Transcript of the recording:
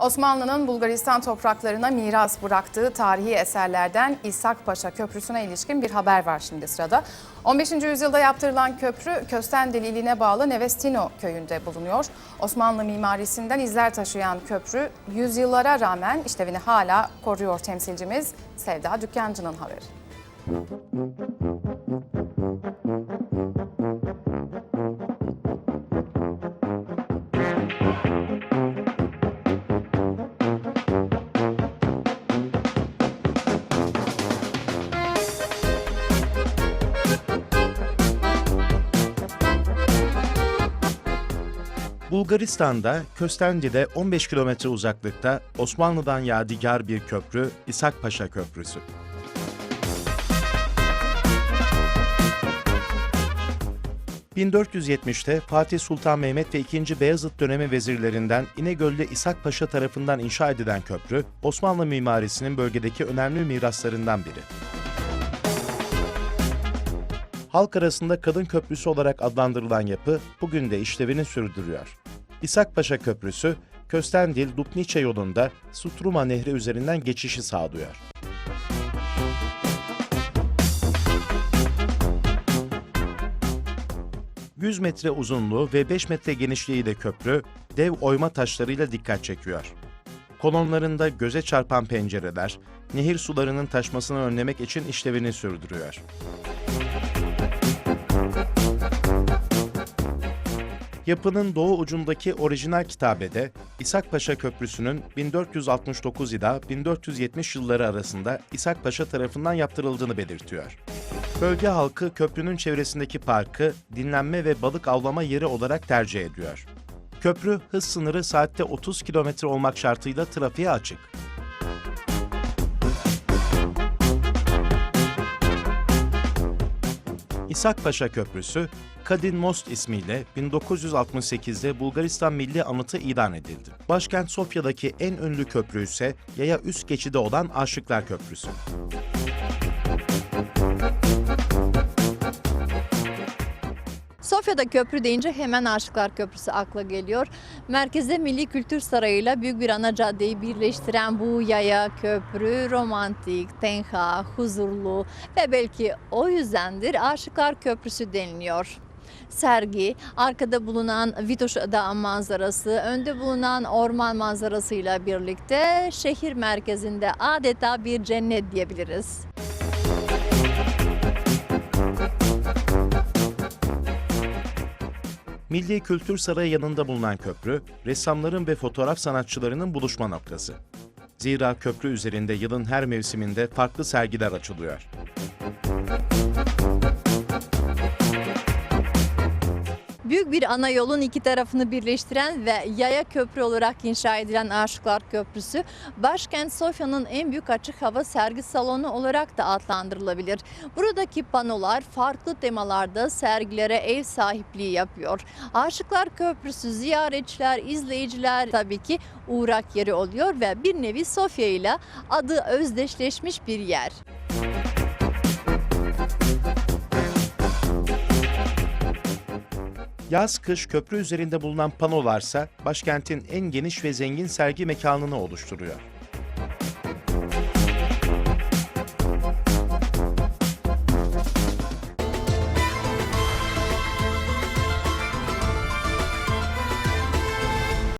Osmanlı'nın Bulgaristan topraklarına miras bıraktığı tarihi eserlerden İshak Paşa Köprüsü'ne ilişkin bir haber var şimdi sırada. 15. yüzyılda yaptırılan köprü Köstendil iline bağlı Nevestino köyünde bulunuyor. Osmanlı mimarisinden izler taşıyan köprü yüzyıllara rağmen işlevini hala koruyor temsilcimiz Sevda Dükkancı'nın haberi. Bulgaristan'da Köstendi'de 15 kilometre uzaklıkta Osmanlı'dan yadigar bir köprü İshak Paşa Köprüsü. ...1470'te Fatih Sultan Mehmet ve 2. Beyazıt dönemi vezirlerinden İnegöl'de İshak Paşa tarafından inşa edilen köprü... ...Osmanlı mimarisinin bölgedeki önemli miraslarından biri. Halk arasında kadın köprüsü olarak adlandırılan yapı bugün de işlevini sürdürüyor. İshak Paşa Köprüsü, Köstendil Dupniçe yolunda Sutruma Nehri üzerinden geçişi sağlıyor. ...100 metre uzunluğu ve 5 metre genişliğiyle köprü, dev oyma taşlarıyla dikkat çekiyor. Kolonlarında göze çarpan pencereler, nehir sularının taşmasını önlemek için işlevini sürdürüyor. Yapının doğu ucundaki orijinal kitabede İshak Paşa Köprüsü'nün 1469 ila 1470 yılları arasında İshak Paşa tarafından yaptırıldığını belirtiyor. Bölge halkı köprünün çevresindeki parkı dinlenme ve balık avlama yeri olarak tercih ediyor. Köprü hız sınırı saatte 30 km olmak şartıyla trafiğe açık. İshak Paşa Köprüsü, Kadin Most ismiyle 1968'de Bulgaristan Milli Anıtı ilan edildi. Başkent Sofya'daki en ünlü köprü ise yaya üst geçidi olan Aşıklar Köprüsü. Sofya'da köprü deyince hemen Aşıklar Köprüsü akla geliyor. Merkezde Milli Kültür Sarayı ile Büyük bir ana caddeyi birleştiren bu yaya köprü romantik, tenha, huzurlu ve belki o yüzdendir Aşıklar Köprüsü deniliyor. Sergi, arkada bulunan Vitoş Dağı manzarası, önde bulunan orman manzarasıyla birlikte şehir merkezinde adeta bir cennet diyebiliriz. Milli Kültür Sarayı yanında bulunan köprü, ressamların ve fotoğraf sanatçılarının buluşma noktası. Zira köprü üzerinde yılın her mevsiminde farklı sergiler açılıyor. Büyük bir ana yolun iki tarafını birleştiren ve yaya köprü olarak inşa edilen Aşıklar Köprüsü, başkent Sofya'nın en büyük açık hava sergi salonu olarak da adlandırılabilir. Buradaki panolar farklı temalarda sergilere ev sahipliği yapıyor. Aşıklar Köprüsü ziyaretçiler, izleyiciler tabii ki uğrak yeri oluyor ve bir nevi Sofya ile adı özdeşleşmiş bir yer. Yaz kış köprü üzerinde bulunan panolarsa başkentin en geniş ve zengin sergi mekanını oluşturuyor.